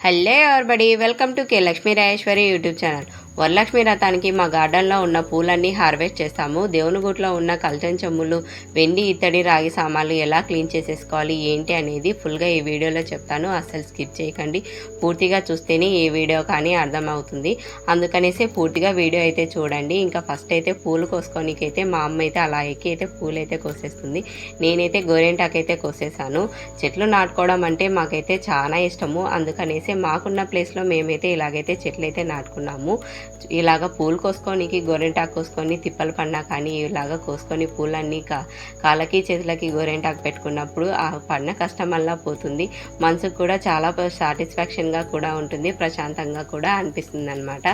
hello everybody welcome to K Lakshmi Rajeshwari YouTube channel Varalakshmi రథానికి మా గార్డెన్లో ఉన్న పూలన్నీ హార్వెస్ట్ చేస్తాము. దేవునిగుట్లో ఉన్న కల్చన్ చెమ్ములు వెండి ఇత్తడి రాగి సామాన్లు ఎలా క్లీన్ చేసేసుకోవాలి ఏంటి అనేది ఫుల్గా ఈ వీడియోలో చెప్తాను. అస్సలు స్కిప్ చేయకండి. పూర్తిగా చూస్తేనే ఈ వీడియో కానీ అర్థమవుతుంది. అందుకనేసి పూర్తిగా వీడియో అయితే చూడండి. ఇంకా ఫస్ట్ అయితే పూలు కోసుకోనికైతే మా అమ్మ అయితే అలా ఎక్కి అయితే పూలు అయితే కోసేస్తుంది. నేనైతే గోరెంటాకు అయితే కోసేసాను. చెట్లు నాటుకోవడం అంటే మాకైతే చాలా ఇష్టము. అందుకనేసి మాకున్న ప్లేస్లో మేమైతే ఇలాగైతే చెట్లు అయితే నాటుకున్నాము. ఇలాగ పూలు కోసుకోనికి గోరెంటాకు కోసుకొని తిప్పలు పడినా కానీ ఇలాగ కోసుకొని పూలన్నీ కా కాళ్ళకి చేతులకి గోరెంటాకు పెట్టుకున్నప్పుడు ఆ పడిన కష్టం వల్ల పోతుంది. మనసుకు కూడా చాలా సాటిస్ఫాక్షన్గా కూడా ఉంటుంది ప్రశాంతంగా కూడా అనిపిస్తుంది అనమాట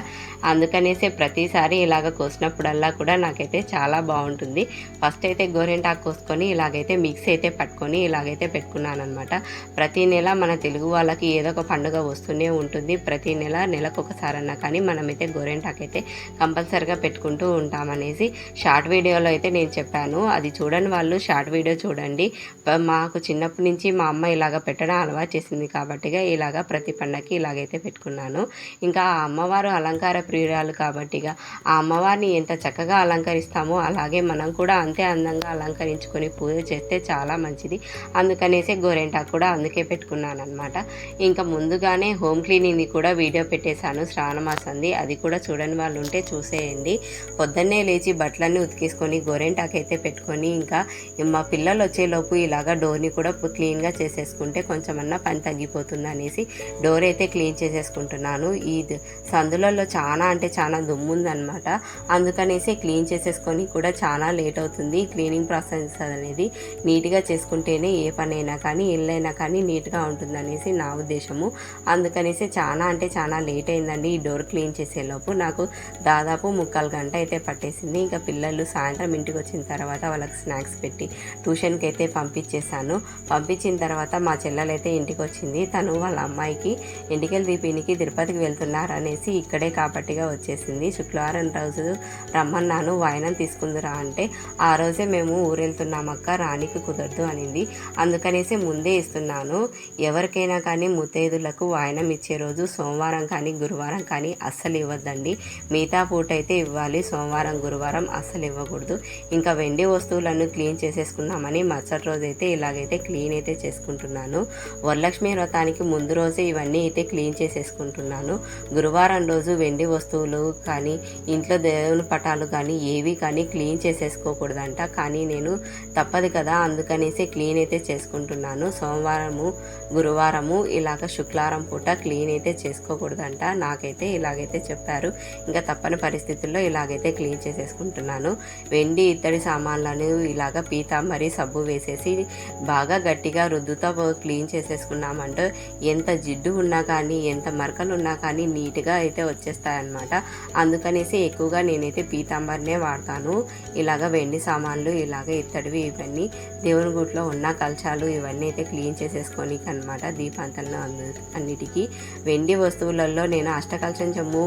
అందుకనేసి ప్రతిసారి ఇలాగ కోసినప్పుడల్లా కూడా నాకైతే చాలా బాగుంటుంది. ఫస్ట్ అయితే గోరెంటాకు కోసుకొని ఇలాగైతే మిక్స్ అయితే పట్టుకొని ఇలాగైతే పెట్టుకున్నాను అనమాట ప్రతి నెల మన తెలుగు వాళ్ళకి ఏదో ఒక పండుగ వస్తూనే ఉంటుంది. ప్రతి నెల నెలకు ఒకసారన్నా కానీ మనమైతే గోరెంటాకైతే కంపల్సరిగా పెట్టుకుంటూ ఉంటామనేసి షార్ట్ వీడియోలో అయితే నేను చెప్పాను. అది చూడని వాళ్ళు షార్ట్ వీడియో చూడండి. మాకు చిన్నప్పటి నుంచి మా అమ్మ ఇలాగ పెట్టడం అలవాటు చేసింది కాబట్టిగా ఇలాగ ప్రతి పండగకి ఇలాగైతే పెట్టుకున్నాను. ఇంకా ఆ అమ్మవారు అలంకార ప్రియురాలు కాబట్టిగా ఆ అమ్మవారిని ఎంత చక్కగా అలంకరిస్తామో అలాగే మనం కూడా అంతే అందంగా అలంకరించుకొని పూజ చేస్తే చాలా మంచిది. అందుకనేసి గోరెంటాకు కూడా అందుకే పెట్టుకున్నాను అనమాట ఇంకా ముందుగానే హోమ్ క్లీనింగ్ని కూడా వీడియో పెట్టేశాను శ్రావణమాసంది అది కూడా చూడని వాళ్ళు ఉంటే చూసేయండి. పొద్దున్నే లేచి బట్టలన్నీ ఉతికేసుకొని గోరెంటాకు అయితే పెట్టుకొని ఇంకా మా పిల్లలు వచ్చేలోపు ఇలాగా డోర్ని కూడా క్లీన్గా చేసేసుకుంటే కొంచెమన్నా పని తగ్గిపోతుంది అనేసి డోర్ అయితే క్లీన్ చేసేసుకుంటున్నాను. ఈ సందులలో చాలా అంటే చాలా దుమ్ముందనమాట అందుకనేసి క్లీన్ చేసేసుకొని కూడా చాలా లేట్ అవుతుంది క్లీనింగ్ ప్రాసెస్ అనేది నీట్గా చేసుకుంటేనే ఏ పనైనా కానీ ఇల్లైనా కానీ నీట్గా ఉంటుంది అనేసి నా ఉద్దేశము. అందుకనేసి చాలా అంటే చాలా లేట్ అయిందండి ఈ డోర్ క్లీన్ చేసేలోపు. నాకు దాదాపు ముక్కాలు గంట అయితే పట్టేసింది. ఇంకా పిల్లలు సాయంత్రం ఇంటికి వచ్చిన తర్వాత వాళ్ళకి స్నాక్స్ పెట్టి ట్యూషన్కి అయితే పంపించేశాను. పంపించిన తర్వాత మా చెల్లెలైతే ఇంటికి వచ్చింది. తను వాళ్ళ అమ్మాయికి ఇంటికెళ్ళి దీపినికి తిరుపతికి వెళ్తున్నారు అనేసి ఇక్కడే కాబట్టిగా వచ్చేసింది. శుక్రవారం రోజు రమ్మన్నాను. వాయనం తీసుకుందిరా అంటే ఆ రోజే మేము ఊరెళ్తున్నామక్క రానికి కుదరదు అనింది. అందుకనేసి ముందే ఇస్తున్నాను. ఎవరికైనా కానీ ముత్తైదులకు వాయనం ఇచ్చే రోజు సోమవారం కానీ గురువారం కానీ అస్సలు ఇవ్వదు. ఇవ్వద్దండి మిగతా పూట అయితే ఇవ్వాలి. సోమవారం గురువారం అస్సలు ఇవ్వకూడదు. ఇంకా వెండి వస్తువులను క్లీన్ చేసేసుకున్నామని మరుసటి రోజు అయితే ఇలాగైతే క్లీన్ అయితే చేసుకుంటున్నాను. వరలక్ష్మి వ్రతానికి ముందు రోజే ఇవన్నీ అయితే క్లీన్ చేసేసుకుంటున్నాను. గురువారం రోజు వెండి వస్తువులు కానీ ఇంట్లో దేవుని పటాలు కానీ ఏవి కానీ క్లీన్ చేసేసుకోకూడదంట. కానీ నేను తప్పదు కదా అందుకనేసి క్లీన్ అయితే చేసుకుంటున్నాను. సోమవారము గురువారము ఇలాగ శుక్రవారం పూట క్లీన్ అయితే చేసుకోకూడదంట. నాకైతే ఇలాగైతే చెప్పారు. ఇంకా తప్పని పరిస్థితుల్లో ఇలాగైతే క్లీన్ చేసేసుకుంటున్నాను. వెండి ఇత్తడి సామాన్లను ఇలాగ పీతాంబరి సబ్బు వేసేసి బాగా గట్టిగా రుద్దుతో క్లీన్ చేసేసుకున్నామంటే ఎంత జిడ్డు ఉన్నా కానీ ఎంత మరకలు ఉన్నా కానీ నీట్గా అయితే వచ్చేస్తాయన్నమాట. అందుకనేసి ఎక్కువగా నేనైతే పీతాంబరినే వాడతాను. ఇలాగ వెండి సామాన్లు ఇలాగ ఇత్తడివి ఇవన్నీ దేవుని గుట్లో ఉన్న కలశాలు ఇవన్నీ అయితే క్లీన్ చేసేసుకొని అనమాట దీపాంతలను అన్నిటికీ. వెండి వస్తువులలో నేను అష్టకలశం చెమ్ము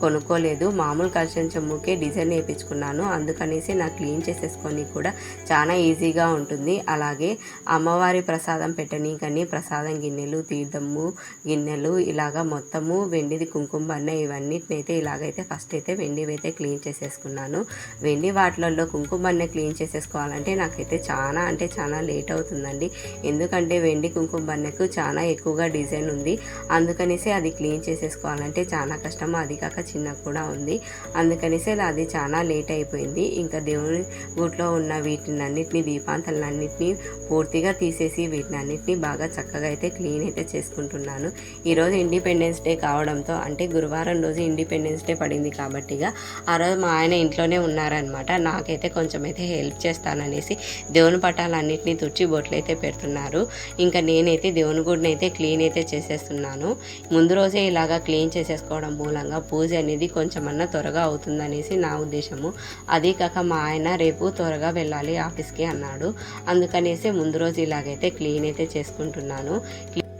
కొనుక్కోలేదు. మామూలు కలశం చెమ్ముకే డిజైన్ వేయించుకున్నాను అందుకనేసి నాకు క్లీన్ చేసేసుకొని కూడా చాలా ఈజీగా ఉంటుంది. అలాగే అమ్మవారి ప్రసాదం పెట్టనీకని ప్రసాదం గిన్నెలు తీర్థము గిన్నెలు ఇలాగ మొత్తము వెండిది కుంకుమ బన్న ఇవన్నిటిని అయితే ఇలాగైతే ఫస్ట్ అయితే వెండివి అయితే క్లీన్ చేసేసుకున్నాను. వెండి వాటిలలో కుంకుమన్న క్లీన్ చేసేసుకోవాలంటే నాకైతే చాలా అంటే చాలా లేట్ అవుతుందండి. ఎందుకంటే వెండి కుంకుమ బన్నకు చాలా ఎక్కువగా డిజైన్ ఉంది. అందుకనేసి అది క్లీన్ చేసేసుకోవాలంటే చాలా కష్టం. అది కాక చిన్న కూడా ఉంది. అందుకనేసి అది చాలా లేట్ అయిపోయింది. ఇంకా దేవుని గుట్లో ఉన్న వీటిని అన్నిటిని దీపాంతలన్నింటినీ పూర్తిగా తీసేసి వీటిని అన్నిటినీ బాగా చక్కగా అయితే క్లీన్ అయితే చేసుకుంటున్నాను. ఈరోజు ఇండిపెండెన్స్ డే కావడంతో అంటే గురువారం రోజు ఇండిపెండెన్స్ డే పడింది కాబట్టిగా ఆ రోజు మా ఆయన ఇంట్లోనే ఉన్నారనమాట. నాకైతే కొంచెం అయితే హెల్ప్ చేస్తాననేసి దేవుని పటాలన్నింటినీ తుడిచి బొట్లు అయితే పెడుతున్నారు. ఇంకా నేనైతే దేవుని గుడిని అయితే క్లీన్ అయితే చేసేస్తున్నాను. ముందు రోజే ఇలాగా క్లీన్ చేసేసుకోవడం మూలంగా పూజ అనేది కొంచెమన్నా త్వరగా అవుతుందనేసి నా ఉద్దేశము. అది కాక మా ఆయన రేపు త్వరగా వెళ్ళాలి ఆఫీస్కి అన్నాడు. అందుకనేసి ముందు రోజు ఇలాగైతే క్లీన్ అయితే చేసుకుంటున్నాను.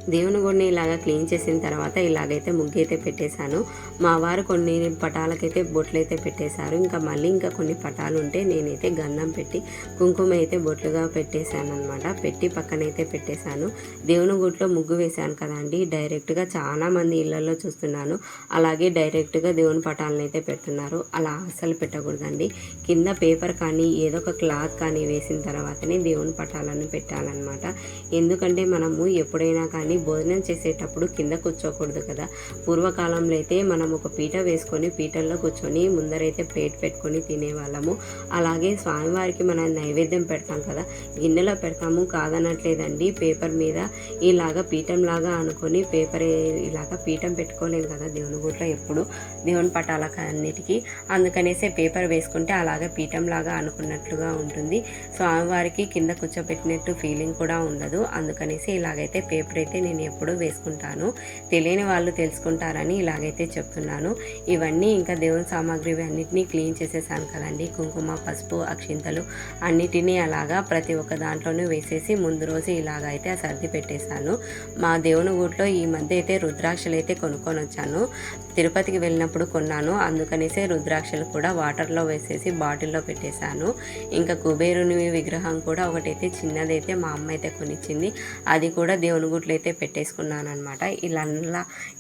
దేవుని గుడిని ఇలాగ క్లీన్ చేసిన తర్వాత ఇలాగైతే ముగ్గు అయితే పెట్టేశాను. మా వారు కొన్ని పటాలకైతే బొట్లు అయితే పెట్టేశారు. ఇంకా మళ్ళీ ఇంకా కొన్ని పటాలు ఉంటే నేనైతే గంధం పెట్టి కుంకుమ అయితే బొట్లుగా పెట్టేశాను అనమాట పెట్టి పక్కనైతే పెట్టేశాను. దేవుని గుడిలో ముగ్గు వేశాను కదండి డైరెక్ట్గా చాలా మంది ఇళ్ళలో చూస్తున్నాను. అలాగే డైరెక్ట్గా దేవుని పటాలను అయితే పెడుతున్నారు. అలా అస్సలు పెట్టకూడదండి. కింద పేపర్ కానీ ఏదో ఒక క్లాత్ కానీ వేసిన తర్వాతనే దేవుని పటాలను పెట్టాలన్నమాట. ఎందుకంటే మనము ఎప్పుడైనా కానీ భోజనం చేసేటప్పుడు కింద కూర్చోకూడదు కదా. పూర్వకాలంలో అయితే మనం ఒక పీట వేసుకొని పీటల్లో కూర్చొని ముందరైతే ప్లేట్ పెట్టుకొని తినేవాళ్ళము. అలాగే స్వామివారికి మనం నైవేద్యం పెడతాం కదా. గిన్నెలో పెడతాము కాదనట్లేదండి. పేపర్ మీద ఇలాగ పీఠం లాగా అనుకొని పేపర్ ఇలాగ పీఠం పెట్టుకోలేము కదా. దేవుని గుట్లో ఎప్పుడు దేవుని పటాలకు అన్నిటికీ. అందుకనేసే పేపర్ వేసుకుంటే అలాగే పీఠం లాగా అనుకున్నట్లుగా ఉంటుంది. స్వామివారికి కింద కూర్చోబెట్టినట్టు ఫీలింగ్ కూడా ఉండదు. అందుకనేసి ఇలాగైతే పేపర్ అయితే నేను ఎప్పుడూ వేసుకుంటాను. తెలియని వాళ్ళు తెలుసుకుంటారని ఇలాగైతే చెప్తున్నాను. ఇవన్నీ ఇంకా దేవుని సామాగ్రి అన్నిటినీ క్లీన్ చేసేసాను కదండి. కుంకుమ పసుపు అక్షింతలు అన్నిటినీ అలాగా ప్రతి ఒక్క దాంట్లోనూ వేసేసి ముందు రోజు ఇలాగైతే ఆ సర్ది పెట్టేశాను. మా దేవుని గుడిలో ఈ మధ్య అయితే రుద్రాక్షలు అయితే కొనుక్కొని వచ్చాను. తిరుపతికి వెళ్ళినప్పుడు కొన్నాను. అందుకనేసే రుద్రాక్షలు కూడా వాటర్లో వేసేసి బాటిల్లో పెట్టేశాను. ఇంకా కుబేరుని విగ్రహం కూడా ఒకటైతే చిన్నదైతే మా అమ్మ అయితే కొనిచ్చింది. అది కూడా దేవుని గుడ్లు అయితే పెట్టేసుకున్నాను అనమాట ఇలా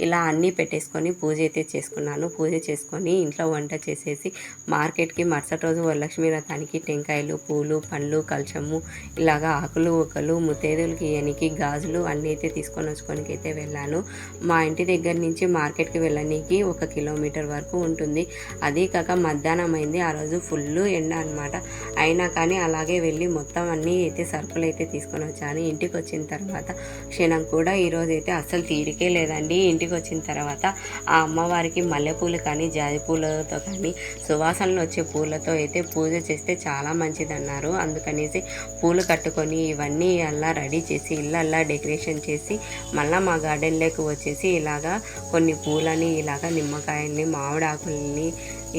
ఇలా అన్నీ పెట్టేసుకొని పూజ అయితే చేసుకున్నాను. పూజ చేసుకొని ఇంట్లో వంట చేసేసి మార్కెట్కి మరుసటి రోజు వరలక్ష్మి రథానికి టెంకాయలు పూలు పండ్లు కలచము ఇలాగా ఆకులు ఒకలు ముత్తేదులకి ఇయనికి గాజులు అన్నీ అయితే తీసుకొని వచ్చుకోనికి అయితే వెళ్ళాను. మా ఇంటి దగ్గర నుంచి మార్కెట్కి వెళ్ళడానికి ఒక కిలోమీటర్ వరకు ఉంటుంది. అదే కాక మధ్యాహ్నం అయింది. ఆ రోజు ఫుల్ ఎండ అనమాట అయినా కానీ అలాగే వెళ్ళి మొత్తం అన్నీ అయితే సరుకులు అయితే తీసుకొని వచ్చాను. ఇంటికి వచ్చిన తర్వాత క్షణం కూడా ఈరోజు అయితే అస్సలు తీరికే లేదండి. ఇంటికి వచ్చిన తర్వాత ఆ అమ్మవారికి మల్లెపూలు కానీ జాజి పూలతో కానీ సువాసనలు వచ్చే పూలతో అయితే పూజ చేస్తే చాలా మంచిదన్నారు. అందుకనేసి పూలు కట్టుకొని ఇవన్నీ అలా రెడీ చేసి ఇళ్ళల్లా డెకరేషన్ చేసి మళ్ళీ మా గార్డెన్లోకి వచ్చేసి ఇలాగా కొన్ని పూలని ఇలాగా నిమ్మకాయల్ని మామిడాకుల్ని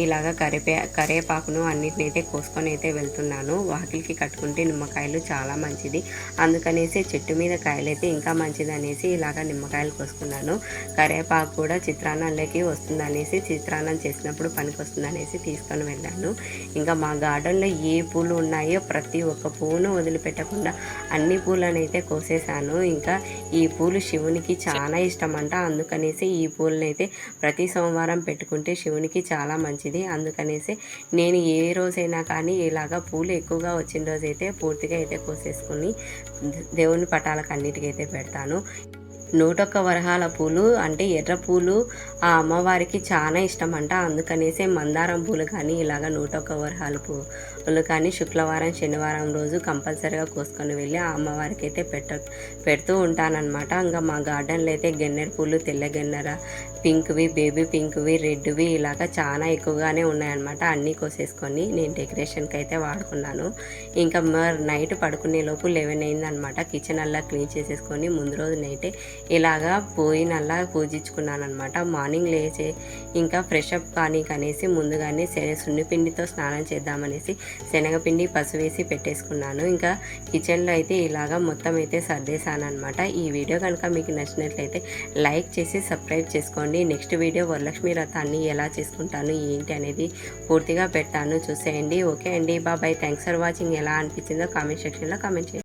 ఇలాగ కరివే కరివేపాకును అన్నిటిని అయితే కోసుకొని అయితే వెళ్తున్నాను. వాకిలికి కట్టుకుంటే నిమ్మకాయలు చాలా మంచిది. అందుకనేసి చెట్టు మీద కాయలు అయితే ఇంకా మంచిది అనేసి ఇలాగ నిమ్మకాయలు కోసుకున్నాను. కరేపాకు కూడా చిత్రాన్నంలోకి వస్తుంది అనేసి చిత్రాన్నం చేసినప్పుడు పనికి వస్తుంది అనేసి తీసుకొని వెళ్ళాను. ఇంకా మా గార్డెన్లో ఏ పూలు ఉన్నాయో ప్రతి ఒక్క పువ్వును వదిలిపెట్టకుండా అన్ని పూలను అయితే కోసేసాను ఇంకా ఈ పూలు శివునికి చాలా ఇష్టం అంట అందుకనేసి ఈ పూలను అయితే ప్రతి సోమవారం పెట్టుకుంటే శివునికి చాలా మంచిది. మంచిది అందుకనేసి నేను ఏ రోజైనా కానీ ఇలాగ పూలు ఎక్కువగా వచ్చిన రోజైతే పూర్తిగా అయితే కోసేసుకుని దేవుని పటాలకు అన్నిటికైతే పెడతాను. నూటొక్క వరహాల పూలు అంటే ఎర్ర పూలు ఆ అమ్మవారికి చాలా ఇష్టం అంట అందుకనేసే మందారం పూలు కానీ ఇలాగ నూట ఒక్క వరహాలు పూలు కానీ శుక్రవారం శనివారం రోజు కంపల్సరీగా కోసుకొని వెళ్ళి ఆ అమ్మవారికి అయితే పెట్ట పెడుతూ ఉంటానన్నమాట. ఇంకా మా గార్డెన్లో అయితే గెన్నెర పూలు తెల్ల గెన్నెర పింక్వి బేబీ పింక్వి రెడ్వి ఇలాగ చాలా ఎక్కువగానే ఉన్నాయన్నమాట. అన్నీ కోసేసుకొని నేను డెకరేషన్కి అయితే వాడుకున్నాను. ఇంకా మరి నైట్ పడుకునే లోపు లెవెన్ అయిందనమాట కిచెన్ అలా క్లీన్ చేసేసుకొని ముందు రోజు నైటే ఇలాగా పోయినల్లా పూజించుకున్నాను అనమాట మార్నింగ్ లేచి ఇంకా ఫ్రెష్ అప్ కానీ కనేసి ముందుగానే సున్నిపిండితో స్నానం చేద్దామనేసి శనగపిండి పసు వేసి పెట్టేసుకున్నాను. ఇంకా కిచెన్లో అయితే ఇలాగా మొత్తం అయితే సర్దేశాను అనమాట ఈ వీడియో కనుక మీకు నచ్చినట్లయితే లైక్ చేసి సబ్స్క్రైబ్ చేసుకోండి. నెక్స్ట్ వీడియో వరలక్ష్మి రథాన్ని ఎలా చేసుకుంటాను ఏంటి అనేది పూర్తిగా పెడతాను. చూసేయండి. ఓకే అండి. బాబాయ్ థ్యాంక్స్ ఫర్ వాచింగ్. ఎలా అనిపించిందో కామెంట్ సెక్షన్లో కామెంట్ చేయండి.